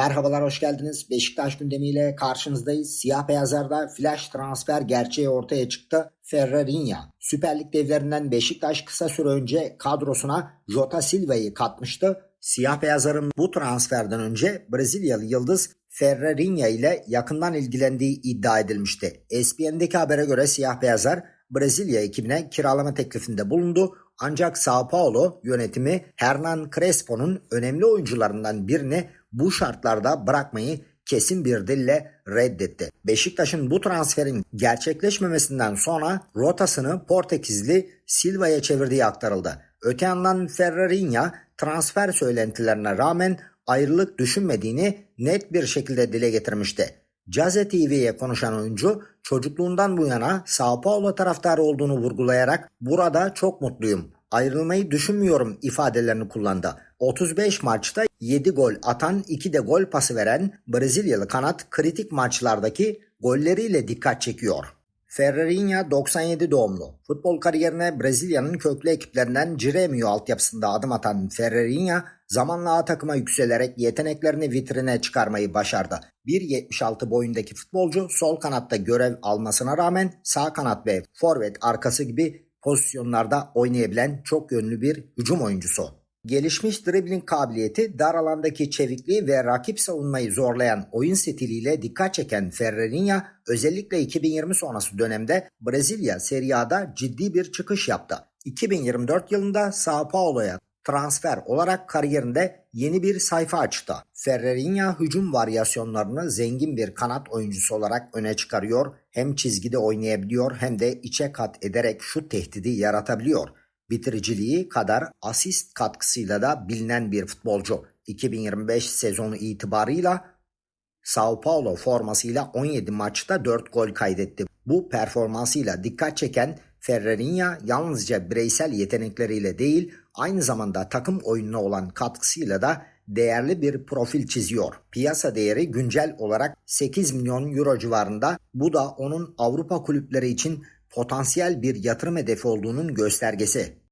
Merhabalar hoş geldiniz. Beşiktaş gündemiyle karşınızdayız. Siyah beyazlarda flash transfer gerçeği ortaya çıktı. Ferrarinya. Süper Lig devlerinden Beşiktaş kısa süre önce kadrosuna Jota Silva'yı katmıştı. Siyah beyazların bu transferden önce Brezilyalı yıldız Ferrarinya ile yakından ilgilendiği iddia edilmişti. ESPN'deki habere göre siyah beyazlar Brezilya ekibine kiralama teklifinde bulundu. Ancak Sao Paulo yönetimi Hernan Crespo'nun önemli oyuncularından birini bu şartlarda bırakmayı kesin bir dille reddetti. Beşiktaş'ın bu transferin gerçekleşmemesinden sonra rotasını Portekizli Silva'ya çevirdiği aktarıldı. Öte yandan Ferrarinya transfer söylentilerine rağmen ayrılık düşünmediğini net bir şekilde dile getirmişti. Caze TV'ye konuşan oyuncu çocukluğundan bu yana Sao Paulo taraftarı olduğunu vurgulayarak burada çok mutluyum. Ayrılmayı düşünmüyorum ifadelerini kullandı. 35 maçta 7 gol atan 2 de gol pası veren Brezilyalı kanat kritik maçlardaki golleriyle dikkat çekiyor. Ferrarinya 97 doğumlu. Futbol kariyerine Brezilya'nın köklü ekiplerinden Grêmio altyapısında adım atan Ferrarinya zamanla A takıma yükselerek yeteneklerini vitrine çıkarmayı başardı. 1.76 boyundaki futbolcu sol kanatta görev almasına rağmen sağ kanat ve forvet arkası gibi pozisyonlarda oynayabilen çok yönlü bir hücum oyuncusu. Gelişmiş dribbling kabiliyeti, dar alandaki çevikliği ve rakip savunmayı zorlayan oyun stiliyle dikkat çeken Ferrarinya özellikle 2020 sonrası dönemde Brezilya Serie A'da ciddi bir çıkış yaptı. 2024 yılında Sao Paulo'ya transfer olarak kariyerinde yeni bir sayfa açtı. Ferrarinya hücum varyasyonlarını zengin bir kanat oyuncusu olarak öne çıkarıyor. Hem çizgide oynayabiliyor hem de içe kat ederek şut tehdidi yaratabiliyor bitiriciliği kadar asist katkısıyla da bilinen bir futbolcu. 2025 sezonu itibarıyla Sao Paulo formasıyla 17 maçta 4 gol kaydetti. Bu performansıyla dikkat çeken Ferrarinya yalnızca bireysel yetenekleriyle değil aynı zamanda takım oyununa olan katkısıyla da değerli bir profil çiziyor. Piyasa değeri güncel olarak 8 milyon euro civarında. Bu da onun Avrupa kulüpleri için potansiyel bir yatırım hedefi olduğunun göstergesi.